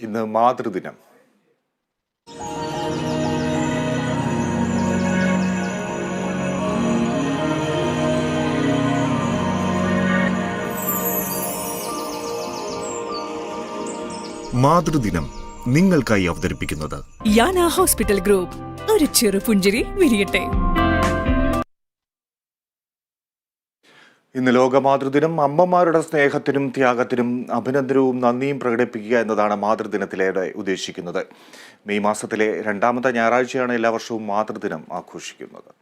ഇന്ന് മാതൃദിനം. മാതൃദിനം നിങ്ങൾക്കായി അവതരിപ്പിക്കുന്നത്. Yana hospital group. ഒരു ചെറുപുഞ്ചിരി വിരിയട്ടെ. ഇന്ന് ലോകമാതൃദിനം അമ്മമാരുടെ സ്നേഹത്തിനും ത്യാഗത്തിനും അഭിനന്ദനവും നന്ദിയും പ്രകടിപ്പിക്കുക എന്നതാണ് മാതൃദിനത്തിലേറെ ഉദ്ദേശിക്കുന്നത്. മെയ് മാസത്തിലെ രണ്ടാമത്തെ ഞായറാഴ്ചയാണ് എല്ലാ വർഷവും മാതൃദിനം ആഘോഷിക്കുന്നത്.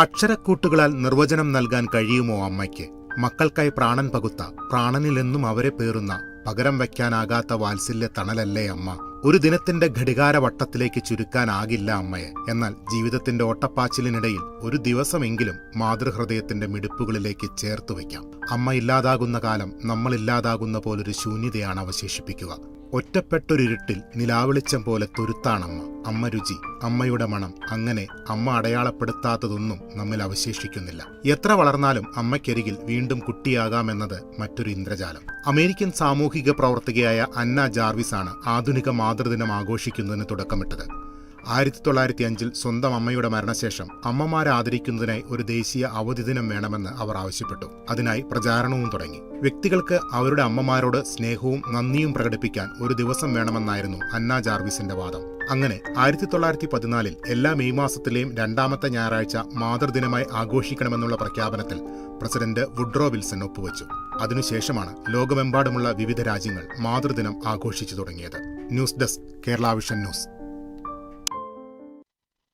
അക്ഷരക്കൂട്ടുകളാൽ നിർവചനം നൽകാൻ കഴിയുമോ അമ്മയ്ക്ക്? മക്കൾക്കായി പ്രാണൻ പകുത്ത പ്രാണനിലെന്നും അവരെ പേറുന്ന പകരം വയ്ക്കാനാകാത്ത വാത്സല്യ തണലല്ലേ അമ്മ? ഒരു ദിനത്തിന്റെ ഘടികാരവട്ടത്തിലേക്ക് ചുരുക്കാനാകില്ല അമ്മയെ എന്നാൽ ജീവിതത്തിന്റെ ഓട്ടപ്പാച്ചിലിനിടയിൽ ഒരു ദിവസമെങ്കിലും മാതൃഹൃദയത്തിന്റെ മിടുപ്പുകളിലേക്ക് ചേർത്ത് വയ്ക്കാം അമ്മ ഇല്ലാതാകുന്ന കാലം നമ്മളില്ലാതാകുന്ന പോലൊരു ശൂന്യതയാണ് അവശേഷിപ്പിക്കുക. ഒറ്റപ്പെട്ടൊരിരുട്ടിൽ നിലാവെളിച്ചം പോലെ തുരുത്താണമ്മ. അമ്മ രുചി അമ്മയുടെ മണം അങ്ങനെ അമ്മ അടയാളപ്പെടുത്താത്തതൊന്നും നമ്മിൽ അവശേഷിക്കുന്നില്ല. എത്ര വളർന്നാലും അമ്മയ്ക്കരികിൽ വീണ്ടും കുട്ടിയാകാമെന്നത് മറ്റൊരു ഇന്ദ്രജാലം. അമേരിക്കൻ സാമൂഹിക പ്രവർത്തകയായ അന്ന ജാർവിസ് ആണ് ആധുനിക മാതൃദിനം ആഘോഷിക്കുന്നതിന് തുടക്കമിട്ടത്. ആയിരത്തി തൊള്ളായിരത്തി അഞ്ചിൽ സ്വന്തം അമ്മയുടെ മരണശേഷം അമ്മമാരെ ആദരിക്കുന്നതിനായി ഒരു ദേശീയ അവധി ദിനം വേണമെന്ന് അവർ ആവശ്യപ്പെട്ടു. അതിനായി പ്രചാരണവും തുടങ്ങി. വ്യക്തികൾക്ക് അവരുടെ അമ്മമാരോട് സ്നേഹവും നന്ദിയും പ്രകടിപ്പിക്കാൻ ഒരു ദിവസം വേണമെന്നായിരുന്നു അന്ന ജാർവിസിന്റെ വാദം. അങ്ങനെ ആയിരത്തി തൊള്ളായിരത്തി പതിനാലിൽ എല്ലാ മെയ് മാസത്തിലെയും രണ്ടാമത്തെ ഞായറാഴ്ച മാതൃദിനമായി ആഘോഷിക്കണമെന്നുള്ള പ്രഖ്യാപനത്തിൽ പ്രസിഡന്റ് വുഡ്രോ വിൽസൺ ഒപ്പുവെച്ചു. അതിനുശേഷമാണ് ലോകമെമ്പാടുമുള്ള വിവിധ രാജ്യങ്ങൾ മാതൃദിനം ആഘോഷിച്ചു തുടങ്ങിയത്. News desk Keralavision news.